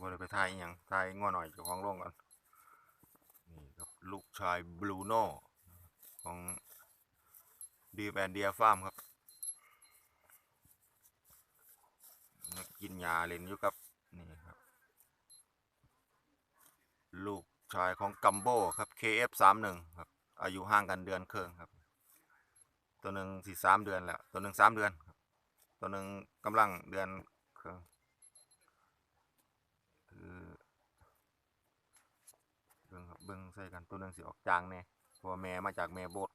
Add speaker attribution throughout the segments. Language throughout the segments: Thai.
Speaker 1: ว่าเลยไปทายอหย่างทายง้อหน่อยเจ้าของโรงก่อนนี่ครับลูกชายบลูโน่ของดีแอนเดียฟาร์มครับกินยาเล่นอยู่กับนี่ครับ ลูกชายของกัมโบครับ KF31 ครับ อายุห่างกันเดือนครึ่งครับ ตัวหนึ่งสี่สามเดือนแล้ว ตัวหนึ่งสามเดือนครับตัวหนึ่งกำลังเดือนครึ่งคือ เบิ่งครับเบิ่งใส่กันตัวหนึ่งสิออกจางแน่เพราะว่าแม่มาจากแม่บด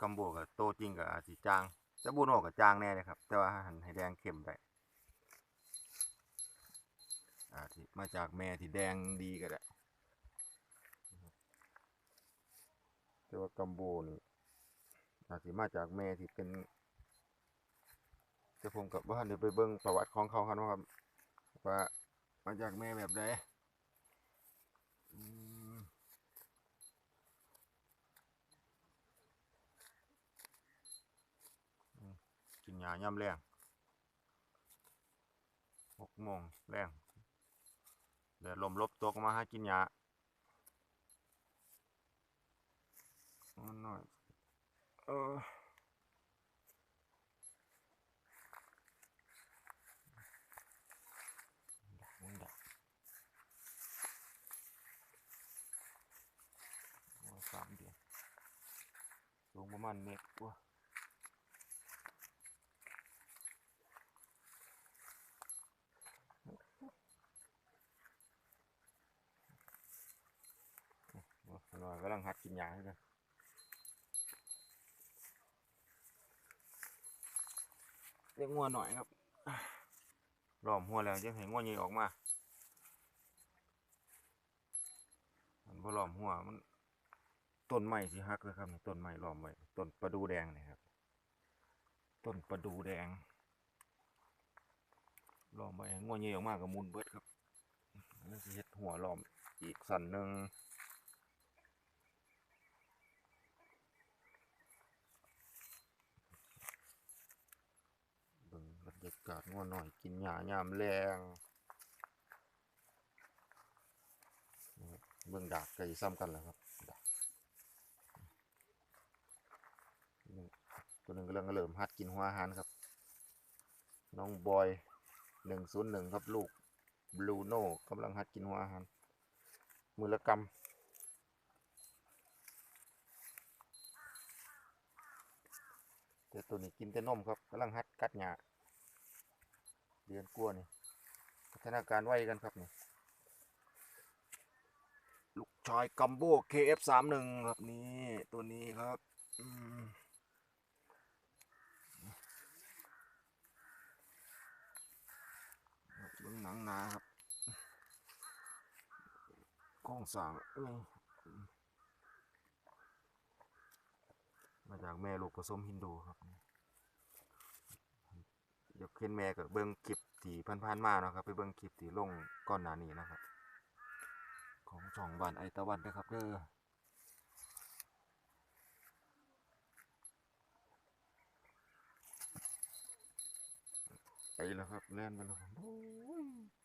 Speaker 1: กัมโบกับโตจริงกับอาจสิจางจะบูโนกับจางแน่เลยครับ แต่ว่าหันให้แดงเข้มได้อาจสิมาจากแม่ที่แดงดีก็ได้แต่ว่ากัมโบนี่อาจสิมาจากแม่ที่เป็นแต่ผมกับว่าเดี๋ยวไปเบิ่งประวัติของเขาครับว่า มาจากแม่แบบใดกินยาย่ำแรงหกโมงแรงเดี๋ยวลมลบตกมาให้กินยามันหน่อยเออดักมันดักโอ้ยสามเดือน สูงประมาณเมตรกว่าโอ้ยมันว่ากำลังหัดกินยาอยู่เลยเรียกงัวหน่อยครับล้อมหัวแล้วยังให้งัวใหญ่ออกมา มันพอล้อมหัวมัน ต้นไม้สิหักเลยครับต้นไม้ล้อมไว้ต้นประดูแดงนี่ครับ ต้นประดูแดงล้อมไว้ให้งัวใหญ่ออกมากกับมุนเบิดครับแล้วสิเฮ็ดหัวล้อมอีกสันหนึ่งเบิ่งบรรยากาศงัวหน่อยกินหญ้ายามแรงนี่ครับเบิ่งดากไก่ซ้ำกันแล้วครับดากนี่ ตัวหนึ่งกำลังเริ่มหัดกินหัวอาหารครับ น้องบอยหนึ่งศูนย์หนึ่งครับลูกบลูโน่กำลังหัดกินหัวอาหาร มือละกำแต่ตัวนี้กินแต่นมครับกำลังหัดกัดหญ้าเดือนกลัวนี่พัฒนาการไวกันครับนี่ลูกชายกัมโบ KF31 ครับนี่ตัวนี้ครับ อืมครับเบื้องหนังหนาครับ โครงสร้างเอ้ยมาจากแม่ลูกผสมฮินดูครับเดี๋ยวขึ้นแม่กับเบิ้งคลิปที่ผ่านๆมาเนาะครับ ไปเบิ้งคลิปที่ลงก่อนหนานี้นะครับ ของช่องบานไอตะวันนะครับเด้อไปแล้วครับแล่นไปแล้วครับโอ้ย